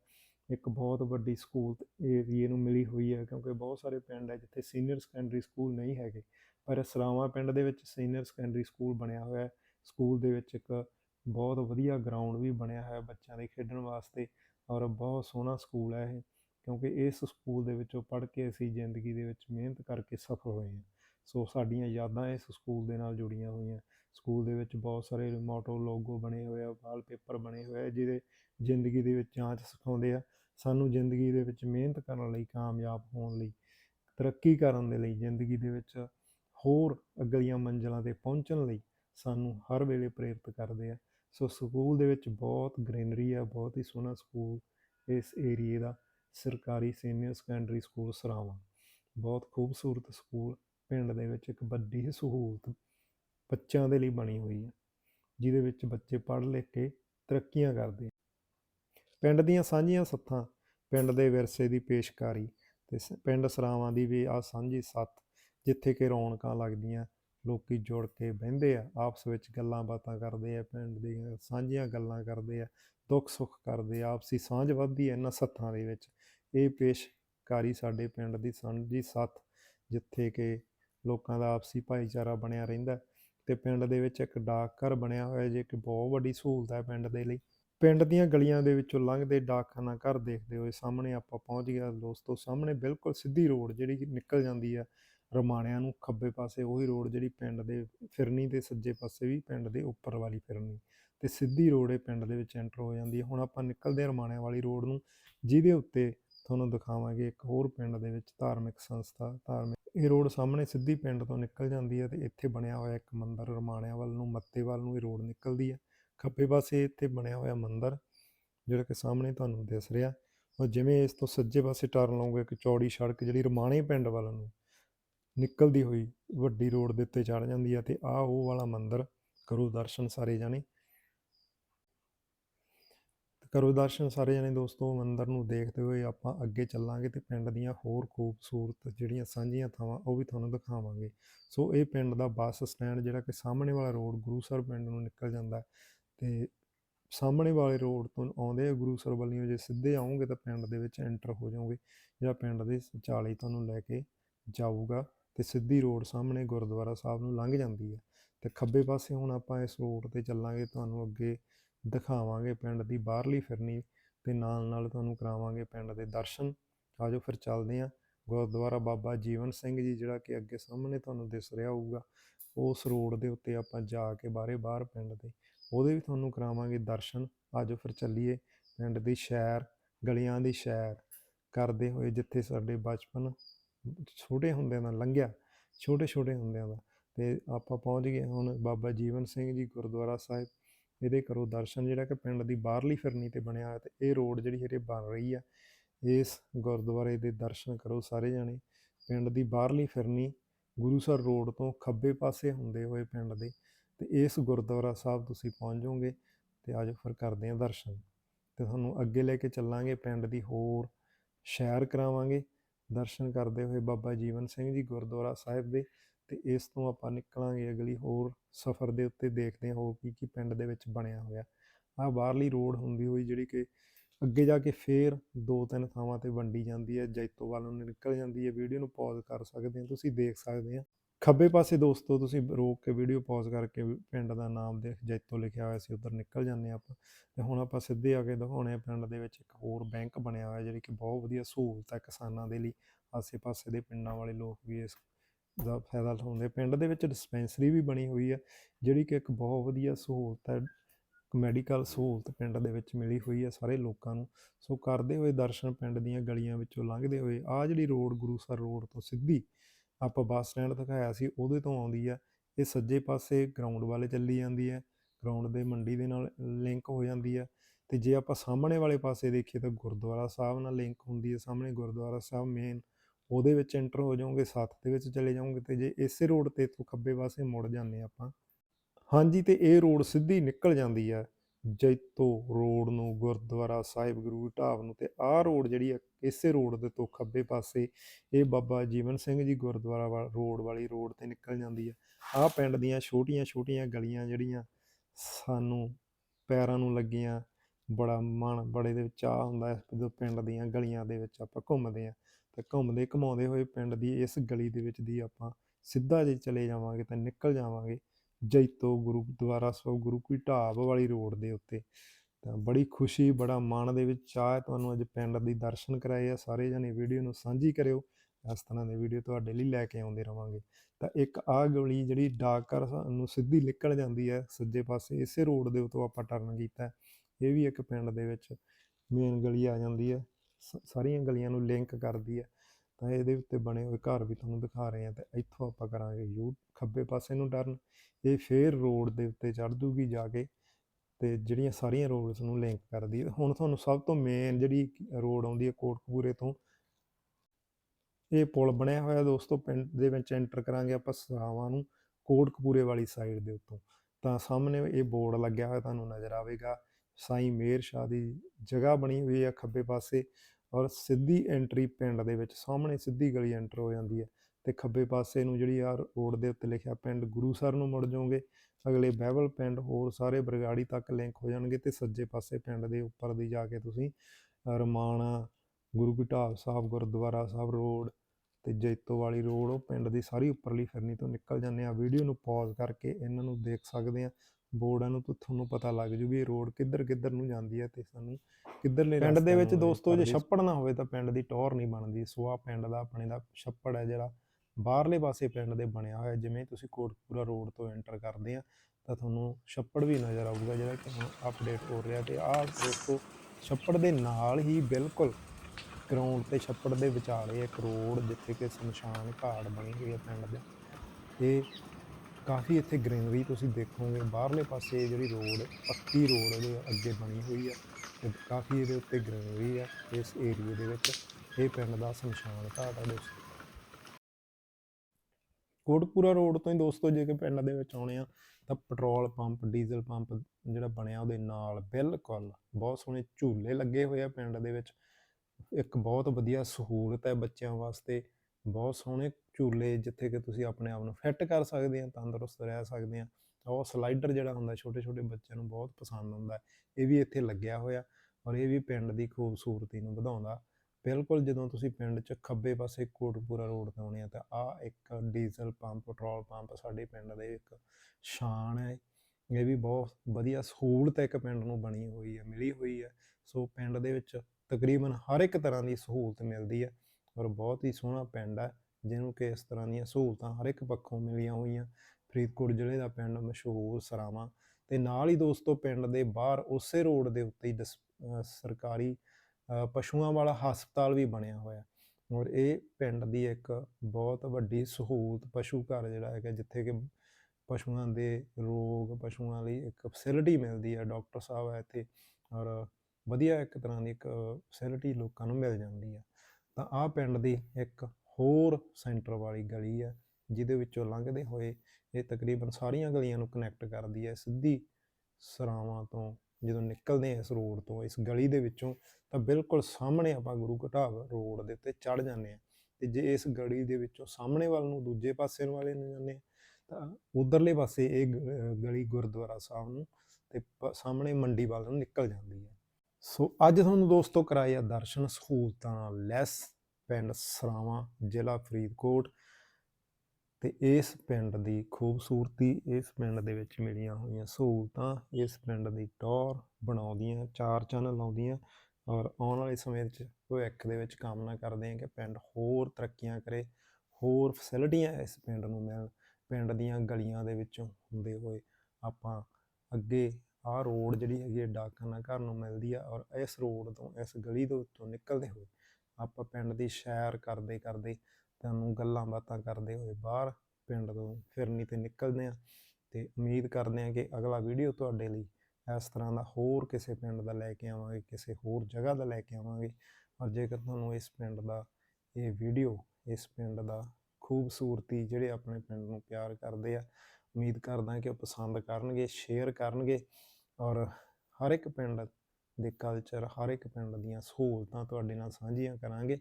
ਇੱਕ ਬਹੁਤ ਵੱਡੀ ਸਕੂਲ ਏਰੀਏ ਨੂੰ ਮਿਲੀ ਹੋਈ ਹੈ ਕਿਉਂਕਿ ਬਹੁਤ ਸਾਰੇ ਪਿੰਡ ਹੈ ਜਿੱਥੇ ਸੀਨੀਅਰ ਸੈਕੰਡਰੀ ਸਕੂਲ ਨਹੀਂ ਹੈਗੇ। ਪਰ ਸਰਾਵਾਂ ਪਿੰਡ ਦੇ ਵਿੱਚ ਸੀਨੀਅਰ ਸੈਕੰਡਰੀ ਸਕੂਲ ਬਣਿਆ ਹੋਇਆ। ਹੈ ਸਕੂਲ ਦੇ ਵਿੱਚ ਇੱਕ ਬਹੁਤ ਵਧੀਆ ਗਰਾਊਂਡ ਵੀ ਬਣਿਆ ਹੋਇਆ ਬੱਚਿਆਂ ਦੇ ਖੇਡਣ ਵਾਸਤੇ ਔਰ ਬਹੁਤ ਸੋਹਣਾ ਸਕੂਲ ਹੈ ਇਹ, ਕਿਉਂਕਿ ਇਸ ਸਕੂਲ ਦੇ ਵਿੱਚੋਂ ਪੜ੍ਹ ਕੇ ਅਸੀਂ ਜ਼ਿੰਦਗੀ ਦੇ ਵਿੱਚ ਮਿਹਨਤ ਕਰਕੇ ਸਫਲ ਹੋਏ ਹਾਂ। ਸੋ ਸਾਡੀਆਂ ਯਾਦਾਂ ਇਸ ਸਕੂਲ ਦੇ ਨਾਲ ਜੁੜੀਆਂ ਹੋਈਆਂ। ਸਕੂਲ ਦੇ ਵਿੱਚ ਬਹੁਤ ਸਾਰੇ ਮੋਟੋ ਲੋਗੋ ਬਣੇ ਹੋਏ ਆ ਵਾਲਪੇਪਰ ਬਣੇ ਹੋਏ ਆ, ਜਿਹਦੇ ਜ਼ਿੰਦਗੀ ਦੇ ਵਿੱਚ ਜਾਂਚ ਸਿਖਾਉਂਦੇ ਆ। ਸਾਨੂੰ ਜ਼ਿੰਦਗੀ ਦੇ ਵਿੱਚ ਮਿਹਨਤ ਕਰਨ ਲਈ, ਕਾਮਯਾਬ ਹੋਣ ਲਈ, ਤਰੱਕੀ ਕਰਨ ਦੇ ਲਈ, ਜ਼ਿੰਦਗੀ ਦੇ ਵਿੱਚ ਹੋਰ ਅਗਲੀਆਂ ਮੰਜ਼ਿਲਾਂ ਤੇ ਪਹੁੰਚਣ ਲਈ ਸਾਨੂੰ ਹਰ ਵੇਲੇ ਪ੍ਰੇਰਿਤ ਕਰਦੇ ਆ। ਸੋ ਸਕੂਲ ਦੇ ਵਿੱਚ ਬਹੁਤ ਗ੍ਰੀਨਰੀ ਆ, ਬਹੁਤ ਹੀ ਸੋਹਣਾ ਸਕੂਲ ਇਸ ਏਰੀਏ ਦਾ, ਸਰਕਾਰੀ ਸੀਨੀਅਰ ਸੈਕੰਡਰੀ ਸਕੂਲ ਸਰਾਵਾਂ। ਬਹੁਤ ਖੂਬਸੂਰਤ ਸਕੂਲ, ਪਿੰਡ ਦੇ ਵਿੱਚ ਇੱਕ ਵੱਡੀ ਸਹੂਲਤ ਬੱਚਿਆਂ ਦੇ ਲਈ ਬਣੀ ਹੋਈ ਹੈ ਜਿਹਦੇ ਵਿੱਚ ਬੱਚੇ ਪੜ੍ਹ ਲਿਖ ਕੇ ਤਰੱਕੀਆਂ ਕਰਦੇ ਪਿੰਡ ਦੀਆਂ ਸਾਂਝੀਆਂ ਸੱਥਾਂ, ਪਿੰਡ ਦੇ ਵਿਰਸੇ ਦੀ ਪੇਸ਼ਕਾਰੀ ਤੇ ਸ- ਪਿੰਡ ਸਰਾਵਾਂ ਦੀ ਵੀ ਆ ਸਾਂਝੀ ਸੱਥ ਜਿੱਥੇ ਕਿ ਰੌਣਕਾਂ ਲੱਗਦੀਆਂ ਲੋਕੀ ਜੁੜ ਕੇ ਬਹਿੰਦੇ ਆ, ਆਪਸ ਵਿੱਚ ਗੱਲਾਂ ਬਾਤਾਂ ਕਰਦੇ ਆ, ਪਿੰਡ ਦੀਆਂ ਸਾਂਝੀਆਂ ਗੱਲਾਂ ਕਰਦੇ ਆ, ਦੁੱਖ ਸੁੱਖ ਕਰਦੇ ਆ, ਆਪਸੀ ਸਾਂਝ ਵੱਧਦੀ ਹੈ ਇਹਨਾਂ ਸੱਥਾਂ ਦੇ ਵਿੱਚ। ਇਹ ਪੇਸ਼ਕਾਰੀ ਸਾਡੇ ਪਿੰਡ ਦੀ ਸਾਂਝੀ ਸੱਥ, ਜਿੱਥੇ ਕਿ ਲੋਕਾਂ ਦਾ ਆਪਸੀ ਭਾਈਚਾਰਾ ਬਣਿਆ ਰਹਿੰਦਾ ਤੇ ਪਿੰਡ ਦੇ ਵਿੱਚ ਇੱਕ ਡਾਕ ਘਰ ਬਣਿਆ ਹੋਇਆ ਜੇ ਕਿ ਬਹੁਤ ਵੱਡੀ ਸਹੂਲਤ ਹੈ ਪਿੰਡ ਦੇ ਲਈ। ਪਿੰਡ ਦੀਆਂ ਗਲੀਆਂ ਦੇ ਵਿੱਚੋਂ ਲੰਘਦੇ ਡਾਕਖਾਨਾ ਘਰ ਦੇਖਦੇ ਹੋਏ ਸਾਹਮਣੇ ਆਪਾਂ ਪਹੁੰਚ ਗਿਆ ਦੋਸਤੋ ਸਾਹਮਣੇ ਬਿਲਕੁਲ ਸਿੱਧੀ ਰੋਡ ਜਿਹੜੀ ਨਿਕਲ ਜਾਂਦੀ ਆ ਰਮਾਣਿਆਂ ਨੂੰ ਖੱਬੇ ਪਾਸੇ ਉਹੀ ਰੋਡ ਜਿਹੜੀ ਪਿੰਡ ਦੇ ਫਿਰਨੀ ਦੇ ਸੱਜੇ ਪਾਸੇ ਵੀ ਪਿੰਡ ਦੇ ਉੱਪਰ ਵਾਲੀ ਫਿਰਨੀ ਤੇ ਸਿੱਧੀ ਰੋਡ ਇਹ ਪਿੰਡ ਦੇ ਵਿੱਚ ਐਂਟਰ ਹੋ ਜਾਂਦੀ ਹੈ। ਹੁਣ ਆਪਾਂ ਨਿਕਲਦੇ ਹਾਂ ਰਮਾਣਿਆਂ ਵਾਲੀ ਰੋਡ ਨੂੰ, ਜਿਹਦੇ ਉੱਤੇ ਤੁਹਾਨੂੰ ਦਿਖਾਵਾਂਗੇ ਇੱਕ ਹੋਰ ਪਿੰਡ ਦੇ ਵਿੱਚ ਧਾਰਮਿਕ ਸੰਸਥਾ, ਧਾਰਮਿਕ ਇਹ ਰੋਡ ਸਾਹਮਣੇ ਸਿੱਧੀ ਪਿੰਡ ਤੋਂ ਨਿਕਲ ਜਾਂਦੀ ਹੈ ਤੇ ਇੱਥੇ ਬਣਿਆ ਹੋਇਆ ਇੱਕ ਮੰਦਿਰ ਰਮਾਣਿਆਂ ਵੱਲ ਨੂੰ, ਮੱਤੇ ਵੱਲ ਨੂੰ ਇਹ ਰੋਡ ਨਿਕਲਦੀ ਹੈ। ਖੱਬੇ ਪਾਸੇ ਇੱਥੇ ਬਣਿਆ ਹੋਇਆ ਮੰਦਿਰ, ਜਿਹੜਾ ਕਿ ਸਾਹਮਣੇ ਤੁਹਾਨੂੰ ਦਿਸ ਰਿਹਾ। ਔਰ ਜਿਵੇਂ ਇਸ ਤੋਂ ਸੱਜੇ ਪਾਸੇ ਟਰਨ ਲਓਗੇ ਇੱਕ ਚੌੜੀ ਸੜਕ ਜਿਹੜੀ ਰਮਾਣੇ ਪਿੰਡ ਵੱਲ ਨੂੰ ਨਿਕਲਦੀ ਹੋਈ ਵੱਡੀ ਰੋਡ ਦੇ ਉੱਤੇ ਚੜ ਜਾਂਦੀ ਹੈ ਤੇ ਆਹ ਉਹ ਵਾਲਾ ਮੰਦਿਰ, ਕਰੋ ਦਰਸ਼ਨ ਸਾਰੇ ਜਾਣੇ। ਤੇ ਕਰੋ ਦਰਸ਼ਨ ਸਾਰੇ ਜਾਣੇ ਦੋਸਤੋ, ਮੰਦਰ ਨੂੰ ਦੇਖਦੇ ਹੋਏ ਆਪਾਂ ਅੱਗੇ ਚੱਲਾਂਗੇ ਤੇ ਪਿੰਡ ਦੀਆਂ ਹੋਰ ਖੂਬਸੂਰਤ ਜਿਹੜੀਆਂ ਸਾਂਝੀਆਂ ਥਾਵਾਂ, ਉਹ ਵੀ ਤੁਹਾਨੂੰ ਦਿਖਾਵਾਂਗੇ। ਸੋ ਇਹ ਪਿੰਡ ਦਾ ਬੱਸ ਸਟੈਂਡ ਜਿਹੜਾ ਕਿ ਸਾਹਮਣੇ ਵਾਲਾ ਰੋਡ ਗੁਰੂਸਰ ਪਿੰਡ ਨੂੰ ਨਿਕਲ ਜਾਂਦਾ ਹੈ ਤੇ ਸਾਹਮਣੇ ਵਾਲੇ ਰੋਡ ਤੋਂ ਆਉਂਦੇ ਆ ਗੁਰੂਸਰ ਵੱਲੋਂ ਜੇ ਸਿੱਧੇ ਆਉਂਗੇ ਤਾਂ ਪਿੰਡ ਦੇ ਵਿੱਚ ਐਂਟਰ ਹੋ ਜਾਓਗੇ। ਜਿਹੜਾ ਪਿੰਡ ਦੇ ਵਿਚਾਲੇ ਤੁਹਾਨੂੰ ਲੈ ਕੇ ਜਾਊਗਾ। ਤੇ ਸਿੱਧੀ ਰੋਡ ਸਾਹਮਣੇ ਗੁਰਦੁਆਰਾ ਸਾਹਿਬ ਨੂੰ ਲੰਘ ਜਾਂਦੀ ਹੈ। ਤੇ ਖੱਬੇ ਪਾਸੇ ਹੁਣ ਆਪਾਂ ਇਸ ਰੋਡ ਤੇ ਚੱਲਾਂਗੇ, ਤੁਹਾਨੂੰ ਅੱਗੇ ਦਿਖਾਵਾਂਗੇ ਪਿੰਡ ਦੀ ਬਾਹਰਲੀ ਫਿਰਨੀ ਤੇ ਨਾਲ ਨਾਲ ਤੁਹਾਨੂੰ ਕਰਾਵਾਂਗੇ ਪਿੰਡ ਦੇ ਦਰਸ਼ਨ। ਆਜੋ ਫਿਰ ਚੱਲਦੇ ਹਾਂ। ਗੁਰਦੁਆਰਾ ਬਾਬਾ ਜੀਵਨ ਸਿੰਘ ਜੀ ਜਿਹੜਾ ਕਿ ਅੱਗੇ ਸਾਹਮਣੇ ਤੁਹਾਨੂੰ ਦਿਸ ਰਿਹਾ ਹੋਊਗਾ, ਉਸ ਰੋਡ ਦੇ ਉੱਤੇ ਆਪਾਂ ਜਾ ਕੇ ਬਾਹਰੇ ਬਾਹਰ ਪਿੰਡ ਦੇ, ਉਹਦੇ ਵੀ ਤੁਹਾਨੂੰ ਕਰਾਵਾਂਗੇ ਦਰਸ਼ਨ। ਆਜੋ ਫਿਰ ਚੱਲੀਏ ਪਿੰਡ ਦੀ ਸ਼ੈਰ, ਗਲੀਆਂ ਦੀ ਸ਼ੈਰ ਕਰਦੇ ਹੋਏ ਜਿੱਥੇ ਸਾਡੇ ਬਚਪਨ ਛੋਟੇ ਹੁੰਦਿਆਂ ਦਾ ਲੰਘਿਆ, ਛੋਟੇ ਛੋਟੇ ਹੁੰਦਿਆਂ ਦਾ। ਤੇ ਆਪਾਂ ਪਹੁੰਚ ਗਏ ਹੁਣ ਬਾਬਾ ਜੀਵਨ ਸਿੰਘ ਜੀ ਗੁਰਦੁਆਰਾ ਸਾਹਿਬ। ਇਹਦੇ ਕਰੋ ਦਰਸ਼ਨ ਜਿਹੜਾ ਕਿ ਪਿੰਡ ਦੀ ਬਾਹਰਲੀ ਫਿਰਨੀ ਤੇ ਬਣਿਆ ਹੋਇਆ ਤੇ ਇਹ ਰੋਡ ਜਿਹੜੀ ਇਹ ਬਣ ਰਹੀ ਆ, ਇਸ ਗੁਰਦੁਆਰੇ ਦੇ ਦਰਸ਼ਨ ਕਰੋ ਸਾਰੇ ਜਾਣੇ। ਪਿੰਡ ਦੀ ਬਾਹਰਲੀ ਫਿਰਨੀ ਗੁਰੂਸਰ ਰੋਡ ਤੋਂ ਖੱਬੇ ਪਾਸੇ ਹੁੰਦੇ ਹੋਏ ਪਿੰਡ ਦੇ ਤੇ ਇਸ ਗੁਰਦੁਆਰਾ ਸਾਹਿਬ ਤੁਸੀਂ ਪਹੁੰਚ ਜਾਓਗੇ ਤੇ ਆਜੋ ਫਿਰ ਕਰਦੇ ਹਾਂ ਦਰਸ਼ਨ। ਤੇ ਤੁਹਾਨੂੰ ਅੱਗੇ ਲੈ ਕੇ ਚੱਲਾਂਗੇ, ਪਿੰਡ ਦੀ ਹੋਰ ਸ਼ਹਿਰ ਕਰਾਵਾਂਗੇ। ਦਰਸ਼ਨ ਕਰਦੇ ਹੋਏ ਬਾਬਾ ਜੀਵਨ ਸਿੰਘ ਜੀ ਗੁਰਦੁਆਰਾ ਸਾਹਿਬ ਦੇ ਤੇ ਇਸ ਤੋਂ ਆਪਾਂ ਨਿਕਲਾਂਗੇ ਅਗਲੀ ਹੋਰ ਸਫ਼ਰ ਦੇ ਉੱਤੇ ਦੇਖਦੇ ਹਾਂ ਹੋਰ ਕੀ ਕੀ ਪਿੰਡ ਦੇ ਵਿੱਚ ਬਣਿਆ ਹੋਇਆ। ਆ ਬਾਹਰਲੀ ਰੋਡ ਹੁੰਦੀ ਹੋਈ ਜਿਹੜੀ ਕਿ ਅੱਗੇ ਜਾ ਕੇ ਫੇਰ ਦੋ ਤਿੰਨ ਥਾਵਾਂ ਤੇ ਵੰਡੀ ਜਾਂਦੀ ਹੈ ਜੈਤੋ ਵੱਲ ਨੂੰ ਨਿਕਲ ਜਾਂਦੀ ਹੈ। ਵੀਡੀਓ ਨੂੰ ਪੌਜ਼ ਕਰ ਸਕਦੇ ਹੋ, ਤੁਸੀਂ ਦੇਖ ਸਕਦੇ ਆ ਖੱਬੇ ਪਾਸੇ ਦੋਸਤੋ, ਤੁਸੀਂ ਰੋਕ ਕੇ ਵੀਡੀਓ ਪੌਜ਼ ਕਰਕੇ ਪਿੰਡ ਦਾ ਨਾਮ ਦੇਖ, ਜੈਤੋ ਲਿਖਿਆ ਹੋਇਆ ਸੀ, ਉਧਰ ਨਿਕਲ ਜਾਂਦੇ ਹਾਂ ਆਪਾਂ। ਤੇ ਹੁਣ ਆਪਾਂ ਸਿੱਧੇ ਆ ਕੇ ਦਿਖਾਉਣੇ ਆ ਪਿੰਡ ਦੇ ਵਿੱਚ ਇੱਕ ਹੋਰ ਬੈਂਕ ਬਣਿਆ ਹੋਇਆ, ਜਿਹੜੀ ਕਿ ਬਹੁਤ ਵਧੀਆ ਸਹੂਲਤ ਹੈ ਕਿਸਾਨਾਂ ਦੇ ਲਈ। ਆਸੇ-ਪਾਸੇ ਦੇ ਪਿੰਡਾਂ ਵਾਲੇ ਲੋਕ ਵੀ ਇਸ ਦਾ ਫਾਇਦਾ ਉਠਾਉਂਦੇ ਪਿੰਡ ਦੇ ਵਿੱਚ ਡਿਸਪੈਂਸਰੀ ਵੀ ਬਣੀ ਹੋਈ ਹੈ, ਜਿਹੜੀ ਕਿ ਇੱਕ ਬਹੁਤ ਵਧੀਆ ਸਹੂਲਤ ਹੈ ਮੈਡੀਕਲ ਸਹੂਲਤ ਪਿੰਡ ਦੇ ਵਿੱਚ ਮਿਲੀ ਹੋਈ ਹੈ ਸਾਰੇ ਲੋਕਾਂ ਨੂੰ। ਸੋ ਕਰਦੇ ਹੋਏ ਦਰਸ਼ਨ ਪਿੰਡ ਦੀਆਂ ਗਲੀਆਂ ਵਿੱਚੋਂ ਲੰਘਦੇ ਹੋਏ ਆ ਜਿਹੜੀ ਰੋਡ ਗੁਰੂਸਰ ਰੋਡ ਤੋਂ ਸਿੱਧੀ ਆਪਾਂ ਬੱਸ ਸਟੈਂਡ ਦਿਖਾਇਆ ਸੀ, ਉਹਦੇ ਤੋਂ ਆਉਂਦੀ ਆ। ਇਹ ਸੱਜੇ ਪਾਸੇ ਗਰਾਊਂਡ ਵਾਲੇ ਚੱਲੀ ਜਾਂਦੀ ਹੈ ਗਰਾਊਂਡ ਦੇ ਮੰਡੀ ਦੇ ਨਾਲ ਲਿੰਕ ਹੋ ਜਾਂਦੀ ਹੈ ਤੇ ਜੇ ਆਪਾਂ ਸਾਹਮਣੇ ਵਾਲੇ ਪਾਸੇ ਦੇਖੀਏ ਤਾਂ ਗੁਰਦੁਆਰਾ ਸਾਹਿਬ ਨਾਲ ਲਿੰਕ ਹੁੰਦੀ ਹੈ ਸਾਹਮਣੇ ਗੁਰਦੁਆਰਾ ਸਾਹਿਬ ਮੇਨ ਉਹਦੇ ਵਿੱਚ ਐਂਟਰ ਹੋ ਜਾਓਗੇ, ਸੱਤ ਦੇ ਵਿੱਚ ਚਲੇ ਜਾਓਗੇ ਤੇ ਜੇ ਇਸੇ ਰੋਡ ਤੇ ਤੋਂ ਖੱਬੇ ਪਾਸੇ ਮੁੜ ਜਾਂਦੇ ਹਾਂ ਆਪਾਂ। ਹਾਂਜੀ, ਤੇ ਇਹ ਰੋਡ ਸਿੱਧੀ ਨਿਕਲ ਜਾਂਦੀ ਹੈ ਜੈਤੋ ਰੋਡ ਨੂੰ, ਗੁਰਦੁਆਰਾ ਸਾਹਿਬ, ਗੁਰੂ ਢਾਬ ਨੂੰ ਤੇ ਆਹ ਰੋਡ ਜਿਹੜੀ ਹੈ ਇਸੇ ਰੋਡ ਦੇ ਤੋਂ ਖੱਬੇ ਪਾਸੇ ਇਹ ਬਾਬਾ ਜੀਵਨ ਸਿੰਘ ਜੀ ਗੁਰਦੁਆਰਾ ਵਾਲ, ਰੋਡ ਵਾਲੀ ਰੋਡ ਤੇ ਨਿਕਲ ਜਾਂਦੀ ਹੈ ਆਹ ਪਿੰਡ ਦੀਆਂ ਛੋਟੀਆਂ ਛੋਟੀਆਂ ਗਲੀਆਂ ਜਿਹੜੀਆਂ ਸਾਨੂੰ ਪੈਰਾਂ ਨੂੰ ਲੱਗੀਆਂ, ਬੜਾ ਮਨ, ਬੜੇ ਦੇ ਵਿੱਚ ਹੁੰਦਾ ਜਦੋਂ ਪਿੰਡ ਦੀਆਂ ਗਲੀਆਂ ਦੇ ਵਿੱਚ ਆਪਾਂ ਘੁੰਮਦੇ ਆ ਤੇ ਘੁੰਮਦੇ ਘੁਮਾਉਂਦੇ ਹੋਏ ਪਿੰਡ ਦੀ ਇਸ ਗਲੀ ਦੇ ਵਿੱਚ ਦੀ ਆਪਾਂ ਸਿੱਧਾ ਜੇ ਚਲੇ ਜਾਵਾਂਗੇ ਤਾਂ ਨਿਕਲ ਜਾਵਾਂਗੇ ਜੈਤੋ ਗੁਰੂ ਦੁਆਰਾ ਸਾਹਿਬ ਗੁਰੂ ਕੀ ਢਾਬ ਵਾਲੀ ਰੋਡ ਦੇ ਉੱਤੇ। ਤਾਂ ਬੜੀ ਖੁਸ਼ੀ, ਬੜਾ ਮਨ ਦੇ ਵਿੱਚ ਚਾਹ ਤੁਹਾਨੂੰ ਅੱਜ ਪਿੰਡ ਦੀ ਦਰਸ਼ਨ ਕਰਾਏ ਆ। ਸਾਰੇ ਜਣੇ ਵੀਡੀਓ ਨੂੰ ਸਾਂਝੀ ਕਰਿਓ। ਇਸ ਤਰ੍ਹਾਂ ਦੇ ਵੀਡੀਓ ਤੁਹਾਡੇ ਲਈ ਲੈ ਕੇ ਆਉਂਦੇ ਰਵਾਂਗੇ। ਤਾਂ ਇੱਕ ਆਹ ਗਲੀ ਜਿਹੜੀ ਡਾਕਘਰ ਨੂੰ ਸਿੱਧੀ ਨਿਕਲ ਜਾਂਦੀ ਹੈ, ਸੱਜੇ ਪਾਸੇ, ਇਸੇ ਰੋਡ ਦੇ ਉੱਤੋਂ ਆਪਾਂ ਟਰਨ ਕੀਤਾ ਇਹ ਵੀ ਇੱਕ ਪਿੰਡ ਦੇ ਵਿੱਚ ਮੇਨ ਗਲੀ ਆ ਜਾਂਦੀ ਹੈ। ਸ- ਸਾਰੀਆਂ ਗਲੀਆਂ ਨੂੰ ਲਿੰਕ ਕਰਦੀ ਹੈ। ਤਾਂ ਇਹਦੇ ਉੱਤੇ ਬਣੇ ਹੋਏ ਘਰ ਵੀ ਤੁਹਾਨੂੰ ਦਿਖਾ ਰਹੇ ਆ ਤੇ ਇੱਥੋਂ ਆਪਾਂ ਕਰਾਂਗੇ ਯੂ, ਖੱਬੇ ਪਾਸੇ ਨੂੰ ਟਰਨ ਇਹ ਫੇਰ ਰੋਡ ਦੇ ਉੱਤੇ ਚੜ ਜੂਗੀ ਜਾ ਕੇ। ਤੇ ਜਿਹੜੀਆਂ ਸਾਰੀਆਂ ਰੋਡਸ ਨੂੰ ਲਿੰਕ ਕਰਦੀ ਹੈ ਹੁਣ ਤੁਹਾਨੂੰ ਸਭ ਤੋਂ ਮੇਨ ਜਿਹੜੀ ਰੋਡ ਆਉਂਦੀ ਹੈ ਕੋਟਕਪੂਰੇ ਤੋਂ, ਇਹ ਪੁਲ ਬਣਿਆ ਹੋਇਆ ਦੋਸਤੋ, ਪਿੰਡ ਦੇ ਵਿੱਚ ਐਂਟਰ ਕਰਾਂਗੇ ਆਪਾਂ ਸਰਾਵਾਂ ਨੂੰ ਕੋਟਕਪੂਰੇ ਵਾਲੀ ਸਾਈਡ ਦੇ ਉੱਤੋਂ। ਤਾਂ ਸਾਹਮਣੇ ਇਹ ਬੋਰਡ ਲੱਗਿਆ ਹੋਇਆ ਤੁਹਾਨੂੰ ਨਜ਼ਰ ਆਵੇਗਾ, ਸਾਈ ਮੇਰ ਸ਼ਾਹ ਦੀ ਜਗ੍ਹਾ ਬਣੀ ਹੋਈ ਹੈ ਖੱਬੇ ਪਾਸੇ ਔਰ ਸਿੱਧੀ ਐਂਟਰੀ ਪਿੰਡ ਦੇ ਵਿੱਚ, ਸਾਹਮਣੇ ਸਿੱਧੀ ਗਲੀ ਐਂਟਰ ਹੋ ਜਾਂਦੀ ਹੈ। ਤੇ ਖੱਬੇ ਪਾਸੇ ਨੂੰ ਜਿਹੜੀ ਆ ਰੋਡ ਦੇ ਉੱਤੇ ਲਿਖਿਆ ਪਿੰਡ ਗੁਰੂਸਰ ਨੂੰ ਮੁੜ ਜਾਓਗੇ ਅਗਲੇ ਬਹਿਬਲ ਪਿੰਡ ਹੋਰ ਸਾਰੇ ਬਰਗਾੜੀ ਤੱਕ ਲਿੰਕ ਹੋ ਜਾਣਗੇ ਤੇ ਸੱਜੇ ਪਾਸੇ ਪਿੰਡ ਦੇ ਉੱਪਰ ਦੀ ਜਾ ਕੇ ਤੁਸੀਂ ਰਮਾਣਾ ਗੁਰੂ ਢਾਬ ਸਾਹਿਬ ਗੁਰਦੁਆਰਾ ਸਾਹਿਬ ਰੋਡ ਤੇ ਜੈਤੋ ਵਾਲੀ ਰੋਡ ਉਹ ਪਿੰਡ ਦੀ ਸਾਰੀ ਉੱਪਰਲੀ ਫਿਰਨੀ ਤੋਂ ਨਿਕਲ ਜਾਂਦੇ ਆ ਵੀਡੀਓ ਨੂੰ ਪੌਜ਼ ਕਰਕੇ ਇਹਨਾਂ ਨੂੰ ਦੇਖ ਸਕਦੇ ਆ ਬੋਰਡਾਂ ਨੂੰ ਤਾਂ ਤੁਹਾਨੂੰ ਪਤਾ ਲੱਗ ਜੂ ਵੀ ਇਹ ਰੋਡ ਕਿੱਧਰ ਕਿੱਧਰ ਨੂੰ ਜਾਂਦੀ ਹੈ ਤੇ ਸਾਨੂੰ ਕਿੱਧਰਲੇ ਪਿੰਡ ਦੇ ਵਿੱਚ ਦੋਸਤੋ ਜੇ ਛੱਪੜ ਨਾ ਹੋਵੇ ਤਾਂ ਪਿੰਡ ਦੀ ਟੌਰ ਨਹੀਂ ਬਣਦੀ। ਸੋ ਆ ਪਿੰਡ ਦਾ ਆਪਣੇ ਦਾ ਛੱਪੜ ਹੈ ਜਿਹੜਾ। ਬਾਹਰਲੇ ਪਾਸੇ ਪਿੰਡ ਦੇ ਬਣਿਆ ਹੋਇਆ, ਜਿਵੇਂ ਤੁਸੀਂ ਕੋਟਪੂਰਾ ਰੋਡ ਤੋਂ ਐਂਟਰ ਕਰਦੇ ਆ, ਤਾਂ ਤੁਹਾਨੂੰ ਛੱਪੜ ਵੀ ਨਜ਼ਰ ਆਊਗਾ, ਜਿਹੜਾ ਕਿ ਹੁਣ ਅਪਡੇਟ ਹੋ ਰਿਹਾ ਤੇ ਆਹ ਦੋਸਤੋ ਛੱਪੜ ਦੇ ਨਾਲ ਹੀ ਬਿਲਕੁਲ ਗਰਾਊਂਡ ਤੇ ਛੱਪੜ ਦੇ ਵਿਚਾਲੇ ਇੱਕ ਰੋਡ ਜਿੱਥੇ ਕਿ ਸ਼ਮਸ਼ਾਨ ਘਾਟ ਬਣੀ ਹੋਈ ਹੈ ਪਿੰਡ ਦੇ। ਤੇ ਕਾਫੀ ਇੱਥੇ ਗ੍ਰੀਨਰੀ ਤੁਸੀਂ ਦੇਖੋਗੇ, ਬਾਹਰਲੇ ਪਾਸੇ ਜਿਹੜੀ ਰੋਡ ਪੱਕੀ ਰੋਡ ਉਹਦੇ ਅੱਗੇ ਬਣੀ ਹੋਈ ਹੈ ਤੇ ਕਾਫੀ ਇਹਦੇ ਉੱਤੇ ਗ੍ਰੀਨਰੀ ਹੈ ਇਸ ਏਰੀਏ ਦੇ ਵਿੱਚ, ਇਹ ਪਿੰਡ ਦਾ ਸ਼ਮਸ਼ਾਨ ਘਾਟ ਹੈ ਦੋਸਤੋ। ਕੋਟਪੂਰਾ ਰੋਡ ਤੋਂ ਹੀ ਦੋਸਤੋ ਜੇ ਕਿ ਪਿੰਡ ਦੇ ਵਿੱਚ ਆਉਣੇ ਆ, ਤਾਂ ਪੈਟਰੋਲ ਪੰਪ, ਡੀਜ਼ਲ ਪੰਪ ਜਿਹੜਾ ਬਣਿਆ ਉਹਦੇ ਨਾਲ ਬਿਲਕੁਲ ਬਹੁਤ ਸੋਹਣੇ ਝੂਲੇ ਲੱਗੇ ਹੋਏ ਆ ਪਿੰਡ ਦੇ ਵਿੱਚ। ਇੱਕ ਬਹੁਤ ਵਧੀਆ ਸਹੂਲਤ ਹੈ ਬੱਚਿਆਂ ਵਾਸਤੇ, ਬਹੁਤ ਸੋਹਣੇ ਝੂਲੇ ਜਿੱਥੇ ਕਿ ਤੁਸੀਂ ਆਪਣੇ ਆਪ ਨੂੰ ਫਿੱਟ ਕਰ ਸਕਦੇ ਆ, ਤੰਦਰੁਸਤ ਰਹਿ ਸਕਦੇ ਆ। ਉਹ ਸਲਾਈਡਰ ਜਿਹੜਾ ਹੁੰਦਾ ਛੋਟੇ ਛੋਟੇ ਬੱਚਿਆਂ ਨੂੰ ਬਹੁਤ ਪਸੰਦ ਹੁੰਦਾ ਇਹ ਵੀ ਇੱਥੇ ਲੱਗਿਆ ਹੋਇਆ ਔਰ ਇਹ ਵੀ ਪਿੰਡ ਦੀ ਖੂਬਸੂਰਤੀ ਨੂੰ ਵਧਾਉਂਦਾ। ਬਿਲਕੁਲ ਜਦੋਂ ਤੁਸੀਂ ਪਿੰਡ 'ਚ ਖੱਬੇ ਪਾਸੇ ਕੋਟਪੂਰਾ ਰੋਡ ਤੇ ਆਉਣੇ ਆ ਤਾਂ ਆ ਇੱਕ ਡੀਜ਼ਲ ਪੰਪ, ਪੈਟਰੋਲ ਪੰਪ ਸਾਡੇ ਪਿੰਡ ਦੇ ਇੱਕ ਸ਼ਾਨ ਹੈ। ਇਹ ਵੀ ਬਹੁਤ ਵਧੀਆ ਸਹੂਲਤ ਇੱਕ ਪਿੰਡ ਨੂੰ ਬਣੀ ਹੋਈ ਹੈ, ਮਿਲੀ ਹੋਈ ਹੈ। ਸੋ ਪਿੰਡ ਦੇ ਵਿੱਚ ਤਕਰੀਬਨ ਹਰ ਇੱਕ ਤਰ੍ਹਾਂ ਦੀ ਸਹੂਲਤ ਮਿਲਦੀ ਹੈ ਔਰ ਬਹੁਤ ਹੀ ਸੋਹਣਾ ਪਿੰਡ ਹੈ, ਜਿਹਨੂੰ ਕਿ ਇਸ ਤਰ੍ਹਾਂ ਦੀਆਂ ਸਹੂਲਤਾਂ ਹਰ ਇੱਕ ਪੱਖੋਂ ਮਿਲੀਆਂ ਹੋਈਆਂ। ਫਰੀਦਕੋਟ ਜ਼ਿਲ੍ਹੇ ਦਾ ਪਿੰਡ ਮਸ਼ਹੂਰ ਸਰਾਵਾਂ ਤੇ ਨਾਲ ਹੀ ਦੋਸਤੋ ਪਿੰਡ ਦੇ ਬਾਹਰ ਉਸੇ ਰੋਡ ਦੇ ਉੱਤੇ ਹੀ ਡਿਸ- ਸਰਕਾਰੀ ਪਸ਼ੂਆਂ ਵਾਲਾ ਹਸਪਤਾਲ ਵੀ ਬਣਿਆ ਹੋਇਆ ਔਰ ਇਹ ਪਿੰਡ ਦੀ ਇੱਕ ਬਹੁਤ ਵੱਡੀ ਸਹੂਲਤ ਪਸ਼ੂ ਘਰ ਜਿਹੜਾ ਹੈਗਾ, ਜਿੱਥੇ ਕਿ ਪਸ਼ੂਆਂ ਦੇ ਰੋਗ, ਪਸ਼ੂਆਂ ਲਈ ਇੱਕ ਫੈਸਿਲਿਟੀ ਮਿਲਦੀ ਹੈ ਡਾਕਟਰ ਸਾਹਿਬ ਹੈ ਇੱਥੇ। ਔਰ ਵਧੀਆ ਇੱਕ ਤਰ੍ਹਾਂ ਦੀ ਇੱਕ ਫੈਸਿਲਿਟੀ ਲੋਕਾਂ ਨੂੰ ਮਿਲ ਜਾਂਦੀ ਹੈ। ਤਾਂ ਆਹ ਪਿੰਡ ਦੀ ਇੱਕ ਹੋਰ ਸੈਂਟਰ ਵਾਲੀ ਗਲੀ ਹੈ, ਜਿਹਦੇ ਵਿੱਚੋਂ ਲੰਘਦੇ ਹੋਏ ਇਹ ਤਕਰੀਬਨ ਸਾਰੀਆਂ ਗਲੀਆਂ ਨੂੰ ਕਨੈਕਟ ਕਰਦੀ ਹੈ। ਸਿੱਧੀ ਸਰਾਵਾਂ ਤੋਂ ਜਦੋਂ ਨਿਕਲਦੇ ਆ ਇਸ ਰੋਡ ਤੋਂ, ਇਸ ਗਲੀ ਦੇ ਵਿੱਚੋਂ ਤਾਂ ਬਿਲਕੁਲ ਸਾਹਮਣੇ ਆਪਾਂ ਗੁਰੂ ਘਟਾਵ ਰੋਡ ਦੇ ਉੱਤੇ ਚੜ ਜਾਂਦੇ ਆ ਤੇ ਜੇ ਇਸ ਗਲੀ ਦੇ ਵਿੱਚੋਂ ਸਾਹਮਣੇ ਵੱਲ ਨੂੰ ਦੂਜੇ ਪਾਸੇ ਨੂੰ ਵਾਲੇ ਨੂੰ ਜਾਂਦੇ ਆ ਤਾਂ ਉਧਰਲੇ ਪਾਸੇ ਇਹ ਗਲੀ ਗੁਰਦੁਆਰਾ ਸਾਹਿਬ ਨੂੰ ਤੇ ਸਾਹਮਣੇ ਮੰਡੀ ਵੱਲ ਨੂੰ ਨਿਕਲ ਜਾਂਦੀ ਹੈ। ਸੋ ਅੱਜ ਤੁਹਾਨੂੰ ਦੋਸਤੋ ਕਰਾਏ ਆ ਦਰਸ਼ਨ ਸਹੂਲਤਾਂ ਨਾਲ ਲੈਸ ਪਿੰਡ ਸਰਾਵਾਂ, ਜ਼ਿਲ੍ਹਾ ਫਰੀਦਕੋਟ ਤੇ ਇਸ ਪਿੰਡ ਦੀ ਖੂਬਸੂਰਤੀ, ਇਸ ਪਿੰਡ ਦੇ ਵਿੱਚ ਮਿਲੀਆਂ ਹੋਈਆਂ ਸਹੂਲਤਾਂ, ਇਸ ਪਿੰਡ ਦੀ ਟੌਰ ਬਣਾਉਂਦੀਆਂ, ਚਾਰ ਚੰਨ ਲਾਉਂਦੀਆਂ ਔਰ ਆਉਣ ਵਾਲੇ ਸਮੇਂ ਵਿੱਚ ਭਵਿੱਖ ਦੇ ਵਿੱਚ ਕਾਮਨਾ ਕਰਦੇ ਹਾਂ ਕਿ ਪਿੰਡ ਹੋਰ ਤਰੱਕੀਆਂ ਕਰੇ, ਹੋਰ ਫੈਸਿਲਿਟੀਆਂ ਇਸ ਪਿੰਡ ਨੂੰ ਮਿਲਣ, ਪਿੰਡ ਦੀਆਂ ਗਲੀਆਂ ਦੇ ਵਿੱਚੋਂ ਹੁੰਦੇ ਹੋਏ ਆਪਾਂ ਅੱਗੇ ਆਹ ਰੋਡ ਜਿਹੜੀ ਹੈਗੀ ਹੈ ਡਾਕਖਾਨਾ ਘਰ ਨੂੰ ਮਿਲਦੀ ਆ ਔਰ ਇਸ ਰੋਡ ਤੋਂ, ਇਸ ਗਲੀ ਦੇ ਉੱਤੋਂ ਨਿਕਲਦੇ ਹੋਏ ਆਪਾਂ ਪਿੰਡ ਦੀ ਸੈਰ ਕਰਦੇ ਕਰਦੇ ਤੁਹਾਨੂੰ ਗੱਲਾਂ ਬਾਤਾਂ ਕਰਦੇ ਹੋਏ ਬਾਹਰ ਪਿੰਡ ਤੋਂ ਫਿਰਨੀ ਤੇ ਨਿਕਲਦੇ ਆ ਤੇ ਉਮੀਦ ਕਰਦੇ ਆ ਕਿ ਅਗਲਾ ਵੀਡੀਓ ਤੁਹਾਡੇ ਲਈ ਇਸ ਤਰ੍ਹਾਂ ਦਾ ਹੋਰ ਕਿਸੇ ਪਿੰਡ ਦਾ ਲੈ ਕੇ ਆਵਾਂਗੇ, ਕਿਸੇ ਹੋਰ ਜਗ੍ਹਾ ਦਾ ਲੈ ਕੇ ਆਵਾਂਗੇ। ਔਰ ਜੇਕਰ ਤੁਹਾਨੂੰ ਇਸ ਪਿੰਡ ਦਾ, ਇਹ ਵੀਡੀਓ ਇਸ ਪਿੰਡ ਦਾ ਖੂਬਸੂਰਤੀ ਜਿਹੜੇ ਆਪਣੇ ਪਿੰਡ ਨੂੰ ਪਿਆਰ ਕਰਦੇ ਆ, ਉਮੀਦ ਕਰਦਾ ਕਿ ਉਹ ਪਸੰਦ ਕਰਨਗੇ ਸ਼ੇਅਰ ਕਰਨਗੇ। ਔਰ ਹਰ ਇੱਕ ਪਿੰਡ ਦੇ ਕਲਚਰ ਹਰ ਇੱਕ ਪਿੰਡ ਦੀਆਂ ਸਹੂਲਤਾਂ ਤੁਹਾਡੇ ਨਾਲ ਸਾਂਝੀਆਂ ਕਰਾਂਗੇ।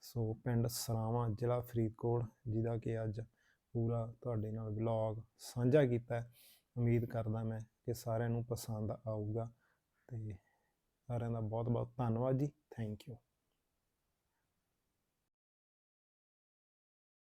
ਸੋ ਪਿੰਡ ਸਰਾਵਾਂ, ਜ਼ਿਲ੍ਹਾ ਫਰੀਦਕੋਟ, ਜਿਹਦਾ ਕਿ ਅੱਜ ਪੂਰਾ ਤੁਹਾਡੇ ਨਾਲ ਵਲੌਗ ਸਾਂਝਾ ਕੀਤਾ। ਹੈ। ਉਮੀਦ ਕਰਦਾ ਮੈਂ ਕਿ ਸਾਰਿਆਂ ਨੂੰ ਪਸੰਦ ਆਊਗਾ ਤੇ ਸਾਰਿਆਂ ਦਾ ਬਹੁਤ ਬਹੁਤ ਧੰਨਵਾਦ ਜੀ। Thank you